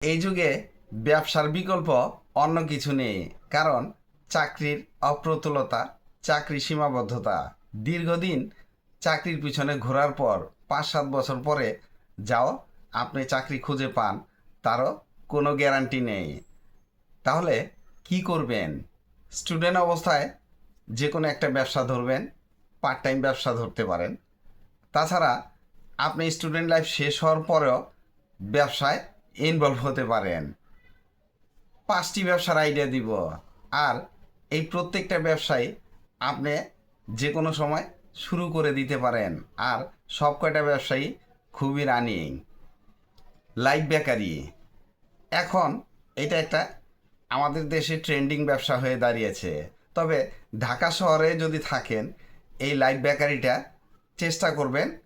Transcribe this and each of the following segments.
এই যুগে ব্যবসার বিকল্প অন্য কিছু নেই, কারণ চাকরির অপ্রতুলতা, চাকরি সীমাবদ্ধতা। দীর্ঘদিন চাকরির পিছনে ঘোরার পর পাঁচ সাত বছর পরে যাও, আপনি চাকরি খুঁজে পান, তারও কোনো গ্যারান্টি নেই। তাহলে কি করবেন? স্টুডেন্ট অবস্থায় যে কোনো একটা ব্যবসা ধরবেন পার্ট টাইম ব্যবসা ধরতে পারেন। তাছাড়া আপনি স্টুডেন্ট লাইফ শেষ হওয়ার পরেও ব্যবসায় ইনভলভ হতে পারেন। পাঁচটি ব্যবসার আইডিয়া দিব। আর এই প্রত্যেকটা ব্যবসায় আপনি যে কোনো সময় শুরু করে দিতে পারেন। আর সব কয়টা ব্যবসায়ী খুবই রানিং লাইফ বেকারি এখন এটা একটা আমাদের দেশে ট্রেন্ডিং ব্যবসা হয়ে দাঁড়িয়েছে। তবে ঢাকা শহরে যদি থাকেন, এই লাইফ বেকারিটা চেষ্টা করবেন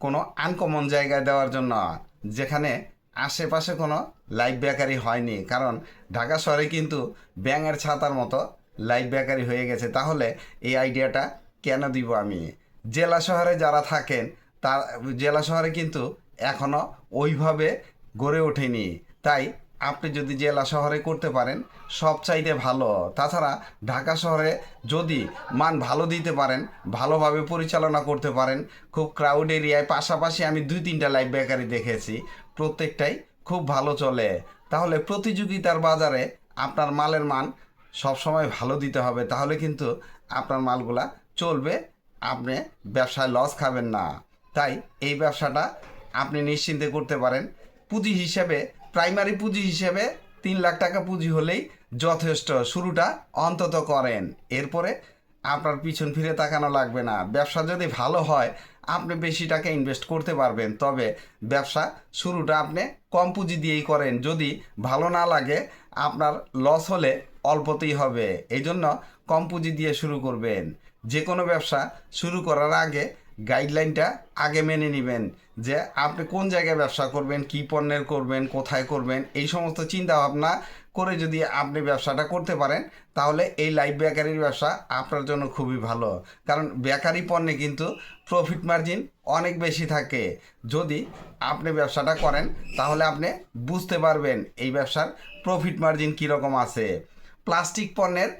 কোনো আনকমন জায়গায় দেওয়ার জন্য। যেখানে আশেপাশে কোনো লাইফ বেকারি হয়নি। কারণ ঢাকা শহরে কিন্তু ব্যাঙের ছাতার মতো লাইফ বেকারি হয়ে গেছে। তাহলে এই আইডিয়াটা কেন দিব আমি? জেলা শহরে যারা থাকেন তার জেলা শহরে কিন্তু এখনও ওইভাবে গড়ে ওঠেনি। তাই আপনি যদি জেলা শহরে করতে পারেন সব চাইতে ভালো। তাছাড়া ঢাকা শহরে যদি মান ভালো দিতে পারেন, ভালোভাবে পরিচালনা করতে পারেন, খুব ক্রাউড এরিয়ায়, পাশাপাশি আমি দুই তিনটা লাইফ বেকারি দেখেছি। প্রত্যেকটাই খুব ভালো চলে। তাহলে প্রতিযোগিতার বাজারে আপনার মালের মান সবসময় ভালো দিতে হবে। তাহলে কিন্তু আপনার মালগুলা চলবে, আপনি ব্যবসায় লস খাবেন না। তাই এই ব্যবসাটা আপনি নিশ্চিন্তে করতে পারেন। পুঁজি হিসেবে প্রাইমারি পুঁজি হিসেবে তিন লাখ টাকা পুঁজি হলেই যথেষ্ট। শুরুটা অন্তত করেন। এরপরে আপনার পিছন ফিরে তাকানো লাগবে না। ব্যবসা যদি ভালো হয়, আপনি বেশি টাকা ইনভেস্ট করতে পারবেন। তবে ব্যবসা শুরুটা আপনি কম পুঁজি দিয়েই করেন। যদি ভালো না লাগে, আপনার লস হলে অল্পতেই হবে। এই জন্য কম পুঁজি দিয়ে শুরু করবেন। যে কোনো ব্যবসা শুরু করার আগে গাইডলাইনটা আগে মেনে নেবেন। যে আপনি কোন জায়গায় ব্যবসা করবেন, কি পণ্যের করবেন, কোথায় করবেন, এই সমস্ত চিন্তা ভাবনা করে যদি আপনি ব্যবসাটা করতে পারেন, তাহলে এই লাইফ বেকারির ব্যবসা আপনার জন্য খুবই ভালো। কারণ বেকারি পণ্যে কিন্তু প্রফিট মার্জিন অনেক বেশি থাকে। যদি আপনি ব্যবসাটা করেন, তাহলে আপনি বুঝতে পারবেন এই ব্যবসার প্রফিট মার্জিন কীরকম আছে। প্লাস্টিক পণ্যের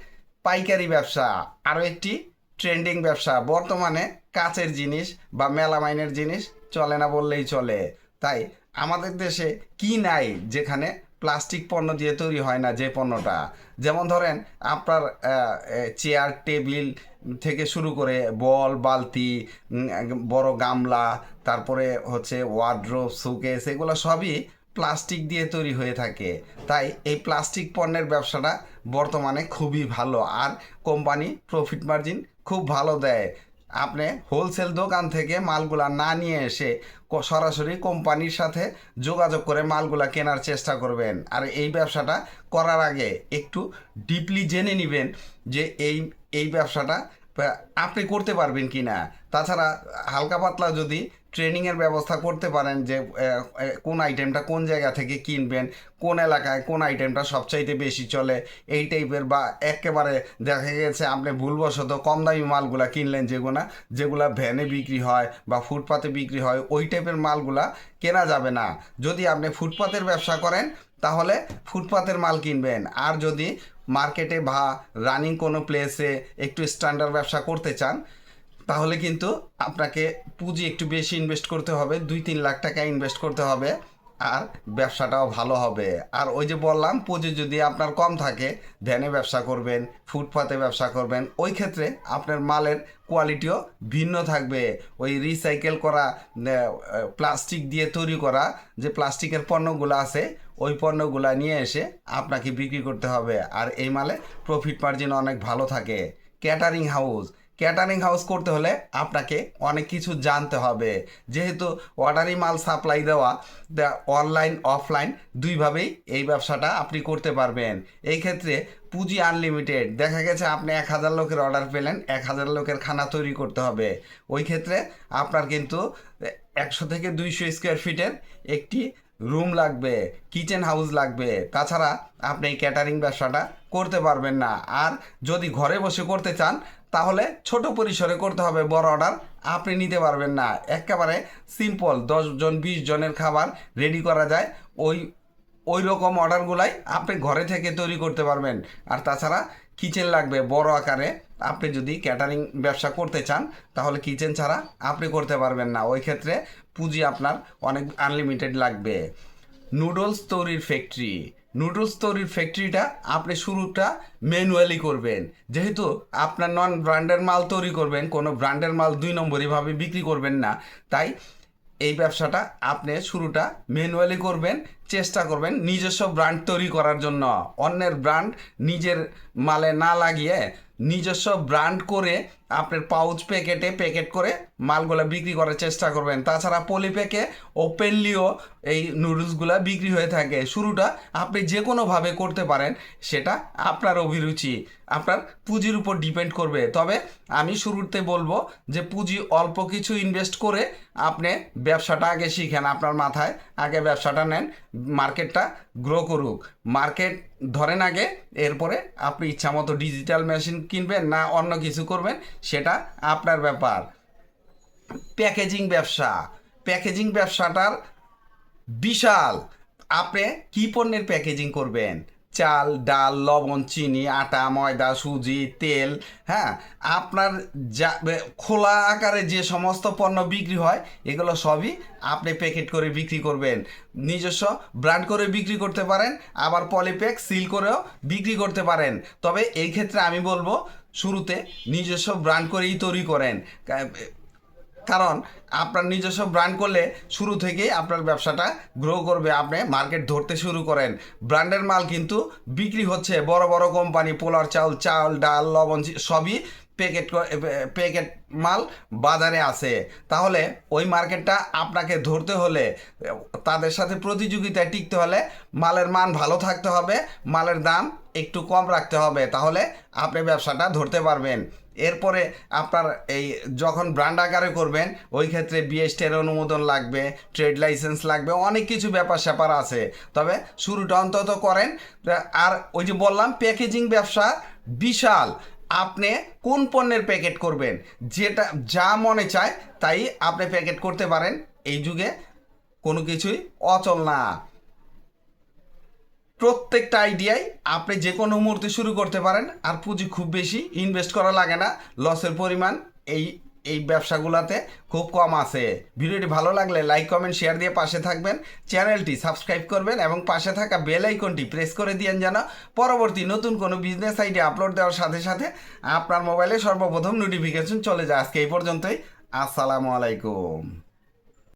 পাইকারি ব্যবসা, আরও একটি ট্রেন্ডিং ব্যবসা। বর্তমানে কাচের জিনিস বা মেলামাইনের জিনিস চলে না বললেই চলে। তাই আমাদের দেশে কি নাই যেখানে প্লাস্টিক পণ্য দিয়ে তৈরি হয় না যে পণ্যটা? যেমন ধরেন আপনার চেয়ার টেবিল থেকে শুরু করে বল, বালতি বড় গামলা, তারপরে হচ্ছে ওয়ার্ড্রোব সুকেস এগুলো সবই প্লাস্টিক দিয়ে তৈরি হয়ে থাকে। তাই এই প্লাস্টিক পণ্যের ব্যবসাটা বর্তমানে খুবই ভালো। আর কোম্পানি প্রফিট মার্জিন খুব ভালো দেয়। আপনি হোলসেল দোকান থেকে মালগুলা না নিয়ে এসে সরাসরি কোম্পানির সাথে যোগাযোগ করে মালগুলা কেনার চেষ্টা করবেন। আর এই ব্যবসাটা করার আগে একটু ডিপলি জেনে নেবেন যে এই এই ব্যবসাটা আপনি করতে পারবেন কি না তাছাড়া হালকা পাতলা যদি ট্রেনিংয়ের ব্যবস্থা করতে পারেন যে কোন আইটেমটা কোন জায়গা থেকে কিনবেন, কোন এলাকায় কোন আইটেমটা সবচাইতে বেশি চলে, এই টাইপের বা একেবারে দেখা গেছে আপনি ভুলবশত কম দামি মালগুলা কিনলেন যেগুলা যেগুলা ভ্যানে বিক্রি হয় বা ফুটপাতে বিক্রি হয়, ওই টাইপের মালগুলা কেনা যাবে না। যদি আপনি ফুটপাতের ব্যবসা করেন, তাহলে ফুটপাতের মাল কিনবেন। আর যদি মার্কেটে বা রানিং কোনো প্লেসে একটু স্ট্যান্ডার্ড ব্যবসা করতে চান, তাহলে কিন্তু আপনাকে পুঁজি একটু বেশি ইনভেস্ট করতে হবে, দুই তিন লাখ টাকা ইনভেস্ট করতে হবে। আর ব্যবসাটাও ভালো হবে। আর ওই যে বললাম, পুঁজি যদি আপনার কম থাকে, ধ্যানে ব্যবসা করবেন, ফুটপাতে ব্যবসা করবেন, ওই ক্ষেত্রে আপনার মালের কোয়ালিটিও ভিন্ন থাকবে। ওই রিসাইকেল করা প্লাস্টিক দিয়ে তৈরি করা যে প্লাস্টিকের পণ্যগুলো আছে, ওই পণ্যগুলা নিয়ে এসে আপনাকে বিক্রি করতে হবে। আর এই মালে প্রফিট মার্জিন অনেক ভালো থাকে। ক্যাটারিং হাউস ক্যাটারিং হাউস করতে হলে আপনাকে অনেক কিছু জানতে হবে। যেহেতু অর্ডারি মাল সাপ্লাই দেওয়া অনলাইন অফলাইন দুইভাবেই এই ব্যবসাটা আপনি করতে পারবেন। এই ক্ষেত্রে পুঁজি আনলিমিটেড দেখা গেছে আপনি এক হাজার লোকের অর্ডার পেলেন, এক হাজার লোকের খানা তৈরি করতে হবে। ওই ক্ষেত্রে আপনার কিন্তু একশো থেকে দুইশো স্কোয়ার ফিটের একটি রুম লাগবে কিচেন হাউস লাগবে। তাছাড়া আপনি এই ক্যাটারিং ব্যবসাটা করতে পারবেন না। আর যদি ঘরে বসে করতে চান তাহলে ছোট পরিসরে করতে হবে বড় অর্ডার। আপনি নিতে পারবেন না। একেবারে সিম্পল দশজন বিশ জনের খাবার রেডি করা যায়। ওই ওই রকম অর্ডারগুলাই আপনি ঘরে থেকে তৈরি করতে পারবেন। আর তাছাড়া কিচেন লাগবে বড় আকারে। আপনি যদি ক্যাটারিং ব্যবসা করতে চান, তাহলে কিচেন ছাড়া আপনি করতে পারবেন না। ওই ক্ষেত্রে পুঁজি আপনার অনেক আনলিমিটেড লাগবে। নুডলস তৈরির ফ্যাক্টরি নুডলস তৈরির ফ্যাক্টরিটা আপনি শুরুটা ম্যানুয়ালি করবেন। যেহেতু আপনার নন ব্র্যান্ডের মাল তৈরি করবেন, কোনো ব্র্যান্ডের মাল দুই নম্বরইভাবে বিক্রি করবেন না। তাই এই ব্যবসাটা আপনি শুরুটা ম্যানুয়ালি করবেন, চেষ্টা করবেন নিজস্ব ব্র্যান্ড তৈরি করার জন্য। অন্যের ব্র্যান্ড নিজের মালে না লাগিয়ে নিজস্ব ব্র্যান্ড করে আপনার পাউচ প্যাকেটে প্যাকেট করে মালগুলো বিক্রি করার চেষ্টা করবেন। তাছাড়া পলিপ্যাকে ওপেনলিও এই নুডলসগুলো বিক্রি হয়ে থাকে। শুরুটা আপনি যে কোনোভাবে করতে পারেন, সেটা আপনার অভিরুচি, আপনার পুঁজির উপর ডিপেন্ড করবে। তবে আমি শুরুতে বলব যে পুঁজি অল্প কিছু ইনভেস্ট করে আপনি ব্যবসাটা আগে শিখেন, আপনার মাথায় আগে ব্যবসাটা নেন, মার্কেটটা গ্রো করুক। মার্কেট ধরেন আগে, এরপরে আপনি ইচ্ছা মতো ডিজিটাল মেশিন কিনবেন না অন্য কিছু করবেন সেটা আপনার ব্যাপার। প্যাকেজিং ব্যবসা। প্যাকেজিং ব্যবসাটার বিশাল। আপনি কি পণ্যের প্যাকেজিং করবেন? চাল, ডাল, লবণ, চিনি, আটা, ময়দা, সুজি, তেল হ্যাঁ? আপনার যা খোলা আকারে যে সমস্ত পণ্য বিক্রি হয়, এগুলো সবই আপনি প্যাকেট করে বিক্রি করবেন। নিজস্ব ব্র্যান্ড করে বিক্রি করতে পারেন, আবার পলিপ্যাক সিল করেও বিক্রি করতে পারেন। তবে এই ক্ষেত্রে আমি বলব শুরুতে নিজস্ব ব্র্যান্ড করেই তৈরি করেন। কারণ আপনার নিজস্ব ব্র্যান্ড করলে শুরু থেকেই আপনার ব্যবসাটা গ্রো করবে, আপনি মার্কেট ধরতে শুরু করেন। ব্র্যান্ডের মাল কিন্তু বিক্রি হচ্ছে বড় বড় কোম্পানি পোলার চাল চাল, ডাল, লবণ সবই প্যাকেট প্যাকেট মাল বাজারে আছে। তাহলে ওই মার্কেটটা আপনাকে ধরতে হলে, তাদের সাথে প্রতিযোগিতায় টিকতে হলে মালের মান ভালো থাকতে হবে, মালের দাম একটু কম রাখতে হবে, তাহলে আপনি ব্যবসাটা ধরতে পারবেন। এরপরে আপনার এই যখন ব্র্যান্ড আকারে করবেন, ওই ক্ষেত্রে বিএসটির অনুমোদন লাগবে, ট্রেড লাইসেন্স লাগবে, অনেক কিছু ব্যাপার স্যাপার আছে। তবে শুরুটা অন্তত করেন আর ওই যে বললাম, প্যাকেজিং ব্যবসা বিশাল। আপনি কোন পণ্যের প্যাকেট করবেন? যেটা যা মনে চায় তাই আপনি প্যাকেট করতে পারেন। এই যুগে কোনো কিছুই অচল না। প্রত্যেকটা আইডিয়ায় আপনি যে কোনো মুহূর্তে শুরু করতে পারেন। আর পুঁজি খুব বেশি ইনভেস্ট করা লাগে না। লসের পরিমাণ এই এই ব্যবসাগুলোতে খুব কম আছে। ভিডিওটি ভালো লাগলে লাইক, কমেন্ট, শেয়ার দিয়ে পাশে থাকবেন। চ্যানেলটি সাবস্ক্রাইব করবেন এবং পাশে থাকা বেল আইকনটি প্রেস করে দিয়েন যেন পরবর্তী নতুন কোনো বিজনেস আইডিয়া আপলোড দেওয়ার সাথে সাথে আপনার মোবাইলে সর্বপ্রথম নোটিফিকেশন চলে যায়। আজকে এই পর্যন্তই। আসসালামু আলাইকুম।